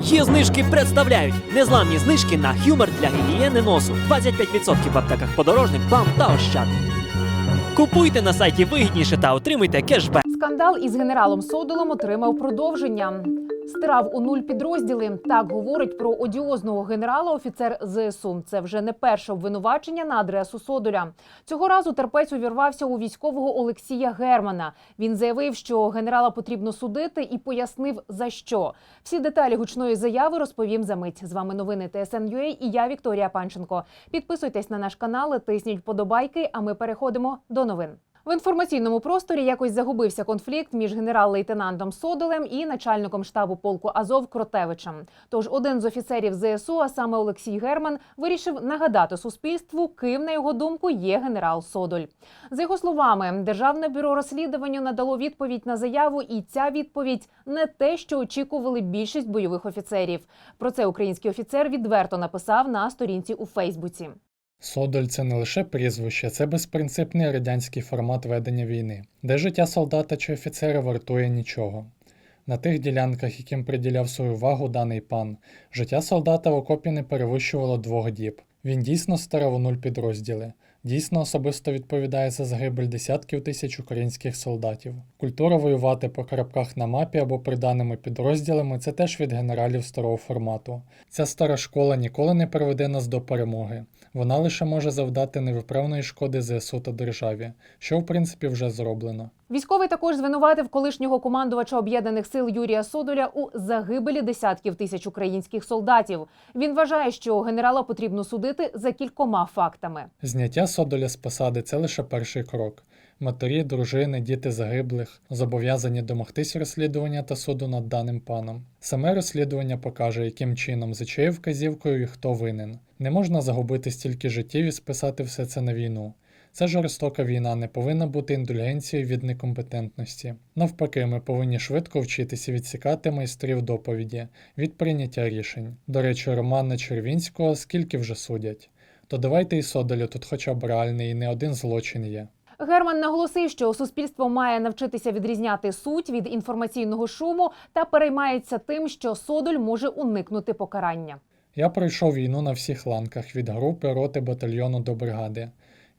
Є знижки представляють незламні знижки на хюмер для гігієни носу. 25% в аптеках подорожник, бам та ощад. Купуйте на сайті вигідніше та отримуйте кешбек. Скандал із генералом Содолом отримав продовження. Стирав у нуль підрозділи. Так говорить про одіозного генерала офіцер ЗСУ. Це вже не перше обвинувачення на адресу Содоля. Цього разу терпець увірвався у військового Олексія Германа. Він заявив, що генерала потрібно судити, і пояснив за що. Всі деталі гучної заяви розповім за мить. З вами новини ТСН.UA і я Вікторія Панченко. Підписуйтесь на наш канал, тисніть вподобайки. А ми переходимо до новин. В інформаційному просторі якось загубився конфлікт між генерал-лейтенантом Содолем і начальником штабу полку Азов Кротевичем. Тож один з офіцерів ЗСУ, а саме Олексій Герман, вирішив нагадати суспільству, ким на його думку є генерал Содоль. За його словами, державне бюро розслідуванню надало відповідь на заяву, і ця відповідь не те, що очікували більшість бойових офіцерів. Про це український офіцер відверто написав на сторінці у Фейсбуці. Содоль це не лише прізвище, це безпринципний радянський формат ведення війни, де життя солдата чи офіцера вартує нічого. На тих ділянках, яким приділяв свою увагу даний пан, життя солдата в окопі не перевищувало двох діб. Він дійсно старав у нуль підрозділи, дійсно особисто відповідає за загибель десятків тисяч українських солдатів. Культура воювати по крапках на мапі або приданими підрозділами це теж від генералів старого формату. Ця стара школа ніколи не приведе нас до перемоги. Вона лише може завдати невиправної шкоди ЗСУ та державі, що в принципі вже зроблено. Військовий також звинуватив колишнього командувача об'єднаних сил Юрія Содоля у загибелі десятків тисяч українських солдатів. Він вважає, що генерала потрібно судити за кількома фактами. Зняття Содоля з посади це лише перший крок. Матері, дружини, діти загиблих зобов'язані домогтись розслідування та суду над даним паном. Саме розслідування покаже, яким чином, за чиєю вказівкою і хто винен. Не можна загубити стільки життів і списати все це на війну. Ця жорстока війна не повинна бути індульгенцією від некомпетентності. Навпаки, ми повинні швидко вчитися відсікати майстрів доповіді від прийняття рішень. До речі, Романа Червінського скільки вже судять. То давайте і Содолю тут хоча б реальний і не один злочин є. Герман наголосив, що суспільство має навчитися відрізняти суть від інформаційного шуму та переймається тим, що Содоль може уникнути покарання. Я пройшов війну на всіх ланках від групи, роти, батальйону до бригади.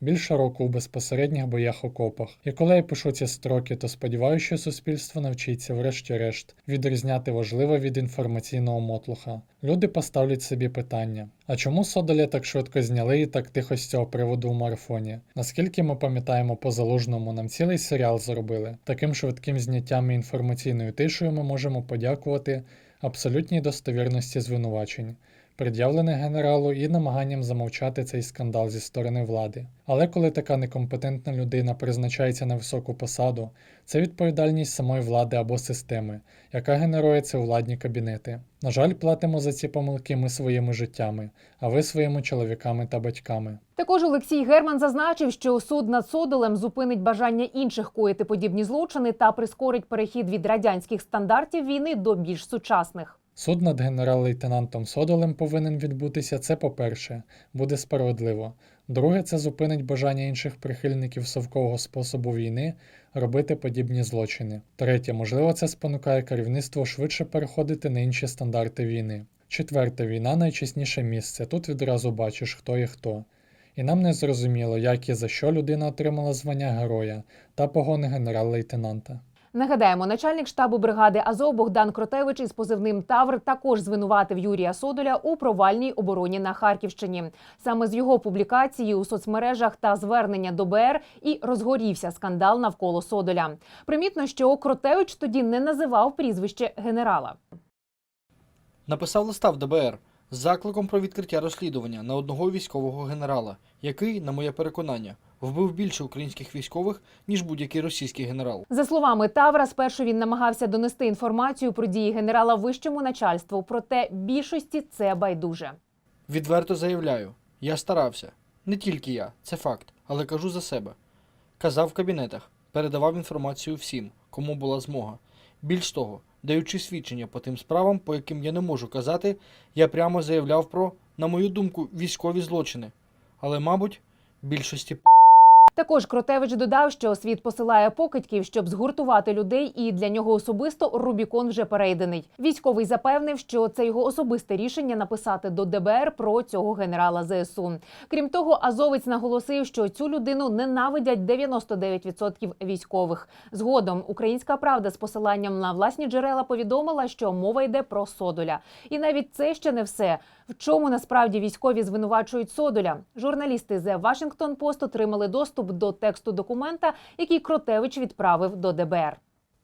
Більше року у безпосередніх боях окопах. І коли я пишу ці строки, то сподіваюся, що суспільство навчиться, врешті-решт, відрізняти важливе від інформаційного мотлуха. Люди поставлять собі питання: а чому Содоля так швидко зняли і так тихо з цього приводу у марафоні? Наскільки ми пам'ятаємо по залужному, нам цілий серіал зробили. Таким швидким зняттям і інформаційною тишею ми можемо подякувати абсолютній достовірності звинувачень пред'явлене генералу і намаганням замовчати цей скандал зі сторони влади. Але коли така некомпетентна людина призначається на високу посаду, це відповідальність самої влади або системи, яка генерує це владні кабінети. На жаль, платимо за ці помилки ми своїми життями, а ви своїми чоловіками та батьками. Також Олексій Герман зазначив, що суд над Содолем зупинить бажання інших коїти подібні злочини та прискорить перехід від радянських стандартів війни до більш сучасних. Суд над генерал-лейтенантом Содолем повинен відбутися. Це по-перше, буде справедливо. Друге, це зупинить бажання інших прихильників совкового способу війни робити подібні злочини. Третє, можливо, це спонукає керівництво швидше переходити на інші стандарти війни. Четверте, війна найчесніше місце. Тут відразу бачиш, хто є хто. І нам не зрозуміло, як і за що людина отримала звання героя та погони генерал-лейтенанта. Нагадаємо, начальник штабу бригади Азов Богдан Кротевич із позивним Тавр також звинуватив Юрія Содоля у провальній обороні на Харківщині. Саме з його публікації у соцмережах та звернення до БР і розгорівся скандал навколо Содоля. Примітно, що Кротевич тоді не називав прізвище генерала. Написав листа в ДБР з закликом про відкриття розслідування на одного військового генерала, який, на моє переконання, вбив більше українських військових, ніж будь-який російський генерал. За словами Тавра, спершу він намагався донести інформацію про дії генерала вищому начальству, проте більшості це байдуже. Відверто заявляю, я старався. Не тільки я, це факт, але кажу за себе. Казав в кабінетах, передавав інформацію всім, кому була змога. Більш того, даючи свідчення по тим справам, по яким я не можу казати, я прямо заявляв про, на мою думку, військові злочини. Але, мабуть, більшості п***. Також Кротевич додав, що світ посилає покидьків, щоб згуртувати людей, і для нього особисто Рубікон вже перейдений. Військовий запевнив, що це його особисте рішення написати до ДБР про цього генерала ЗСУ. Крім того, Азовець наголосив, що цю людину ненавидять 99% військових. Згодом Українська правда з посиланням на власні джерела повідомила, що мова йде про Содоля. І навіть це ще не все. В чому насправді військові звинувачують Содоля? Журналісти The Washington Post отримали доступ до тексту документа, який Кротевич відправив до ДБР.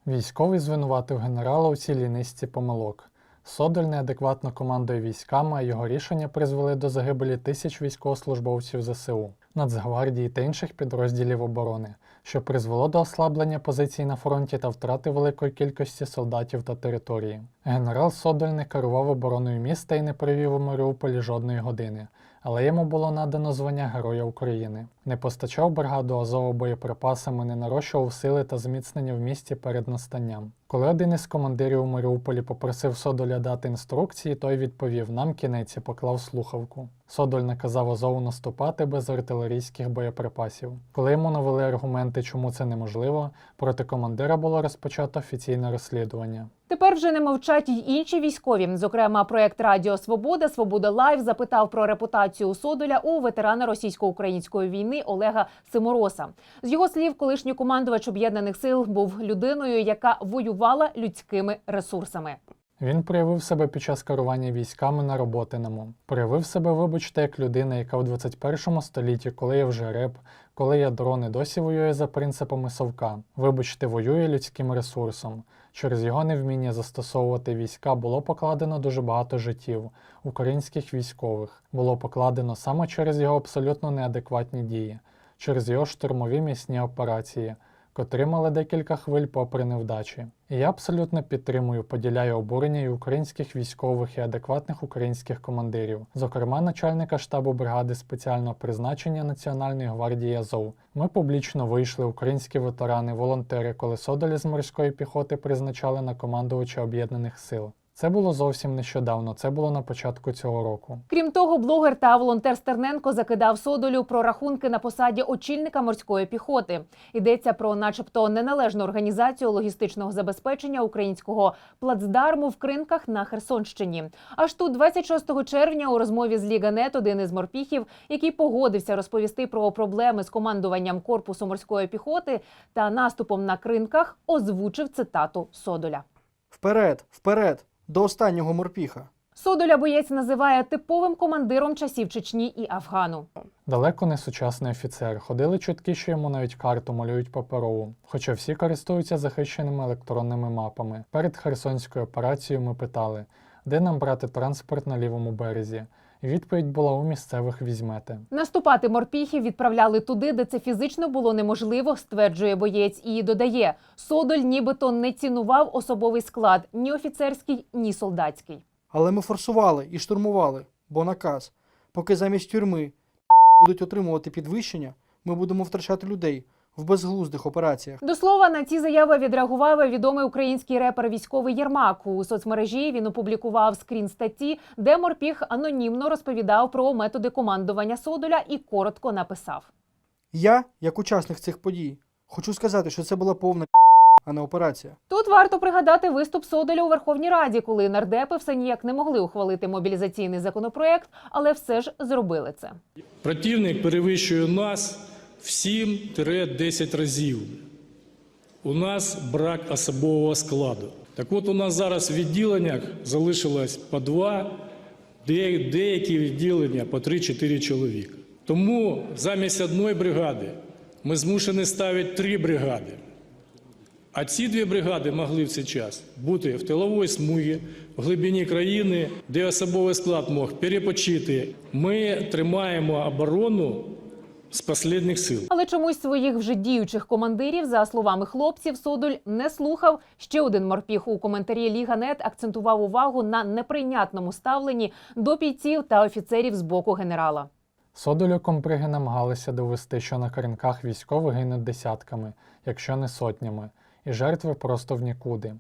Військовий звинуватив генерала у цілій низці помилок. Содоль неадекватно командує військами, а його рішення призвели до загибелі тисяч військовослужбовців ЗСУ, Нацгвардії та інших підрозділів оборони, що призвело до ослаблення позицій на фронті та втрати великої кількості солдатів та території. Генерал Содоль не керував обороною міста і не провів у Маріуполі жодної години, але йому було надано звання Героя України. Не постачав бригаду Азову боєприпасами, не нарощував сили та зміцнення в місті перед настанням. Коли один із командирів у Маріуполі попросив Содоля дати інструкції, той відповів: нам кінець і поклав слухавку. Содоль наказав Азову наступати без артилерійських боєприпасів. Коли йому навели аргументи, чому це неможливо, проти командира було розпочато офіційне розслідування. Тепер вже не мовчать й інші військові. Зокрема, проект Радіо Свобода Свобода Лайв запитав про репутацію Содоля у ветерана російсько-української війни Олега Симороса. З його слів, колишній командувач об'єднаних сил був людиною, яка воювала людськими ресурсами. Він проявив себе під час керування військами на роботиному. Проявив себе, вибачте, як людина, яка у 21 столітті, коли є вже реп, коли є дрони, досі воює за принципами совка. Вибачте, воює людським ресурсом. Через його невміння застосовувати війська було покладено дуже багато життів українських військових. Було покладено саме через його абсолютно неадекватні дії, через його штурмові місні операції, котрі мали декілька хвиль попри невдачі. І я абсолютно підтримую, поділяю обурення і українських військових і адекватних українських командирів, зокрема начальника штабу бригади спеціального призначення Національної гвардії Азов. Ми публічно вийшли, українські ветерани, волонтери, коли Содолі з морської піхоти призначали на командувача об'єднаних сил. Це було зовсім нещодавно, це було на початку цього року. Крім того, блогер та волонтер Стерненко закидав Содолю про рахунки на посаді очільника морської піхоти. Йдеться про, начебто, неналежну організацію логістичного забезпечення українського плацдарму в кринках на Херсонщині. Аж тут, 26 червня, у розмові з Ліга.нет один із морпіхів, який погодився розповісти про проблеми з командуванням корпусу морської піхоти та наступом на кринках, озвучив цитату Содоля. Вперед, вперед, до останнього морпіха. Содоля боєць називає типовим командиром часів Чечні і Афгану. Далеко не сучасний офіцер. Ходили чутки, що йому навіть карту малюють паперову. Хоча всі користуються захищеними електронними мапами. Перед Херсонською операцією ми питали, де нам брати транспорт на лівому березі. Відповідь була у місцевих візьмете. Наступати морпіхів відправляли туди, де це фізично було неможливо, стверджує боєць. І додає, Содоль нібито не цінував особовий склад ні офіцерський, ні солдатський. Але ми форсували і штурмували, бо наказ. Поки замість тюрми будуть отримувати підвищення, ми будемо втрачати людей в безглуздих операціях. До слова, на ці заяви відреагував відомий український репер військовий Єрмак. У соцмережі він опублікував скрін статті, де морпіх анонімно розповідав про методи командування Содоля і коротко написав. Я, як учасник цих подій, хочу сказати, що це була повна а не операція. Тут варто пригадати виступ Содоля у Верховній Раді, коли нардепи все ніяк не могли ухвалити мобілізаційний законопроект, але все ж зробили це. Противник перевищує нас в 7-10 разів. У нас брак особового складу. Так от у нас зараз в відділеннях залишилось по два, деякі відділення по 3-4 чоловіка. Тому замість одної бригади ми змушені ставити три бригади. А ці дві бригади могли в цей час бути в тиловій смугі, в глибині країни, де особовий склад мог перепочити. Ми тримаємо оборону з останніх сил. Але чомусь своїх вже діючих командирів, за словами хлопців, Содоль не слухав. Ще один морпіх у коментарі Ліга.нет акцентував увагу на неприйнятному ставленні до бійців та офіцерів з боку генерала. Содолю комприги намагалися довести, що на корінках військових гинуть десятками, якщо не сотнями, і жертви просто в нікуди.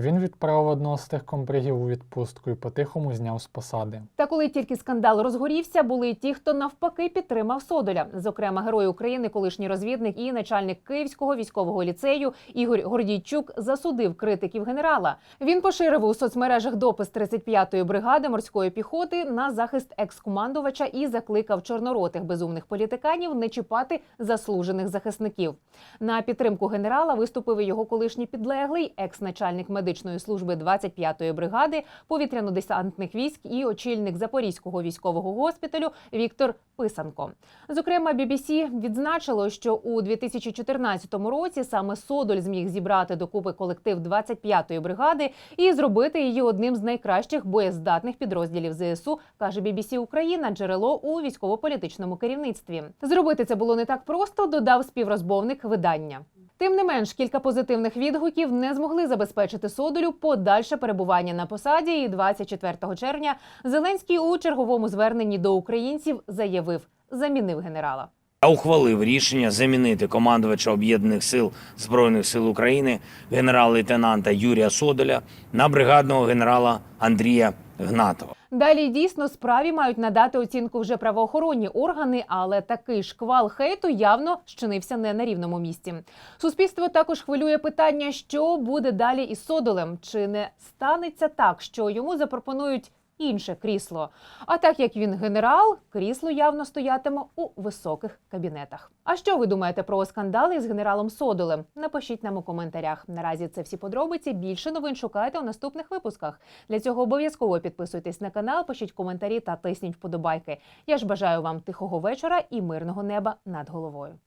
Він відправив одного з тих комбригів у відпустку і по-тихому зняв з посади. Та коли тільки скандал розгорівся, були й ті, хто навпаки підтримав Содоля. Зокрема, герой України, колишній розвідник і начальник Київського військового ліцею Ігор Гордійчук засудив критиків генерала. Він поширив у соцмережах допис 35-ї бригади морської піхоти на захист екс-командувача і закликав чорноротих безумних політиканів не чіпати заслужених захисників. На підтримку генерала виступив і його колишній підлеглий, екс-начальник медичної служби 25-ї бригади повітряно-десантних військ і очільник Запорізького військового госпіталю Віктор Писанко. Зокрема, BBC відзначило, що у 2014 році саме Содоль зміг зібрати докупи колектив 25-ї бригади і зробити її одним з найкращих боєздатних підрозділів ЗСУ, каже BBC Україна, джерело у військово-політичному керівництві. Зробити це було не так просто, додав співрозмовник видання. Тим не менш, кілька позитивних відгуків не змогли забезпечити Содолю подальше перебування на посаді. І 24 червня Зеленський у черговому зверненні до українців заявив, замінив генерала. Я ухвалив рішення замінити командувача об'єднаних сил збройних сил України генерал-лейтенанта Юрія Содоля на бригадного генерала Андрія Гнатова. Далі дійсно справі мають надати оцінку вже правоохоронні органи, але такий шквал хейту явно щинився не на рівному місці. Суспільство також хвилює питання, що буде далі із Содолем. Чи не станеться так, що йому запропонують інше крісло? А так як він генерал, крісло явно стоятиме у високих кабінетах. А що ви думаєте про скандали з генералом Содолем? Напишіть нам у коментарях. Наразі це всі подробиці. Більше новин шукайте у наступних випусках. Для цього обов'язково підписуйтесь на канал, пишіть коментарі та тисніть вподобайки. Я ж бажаю вам тихого вечора і мирного неба над головою.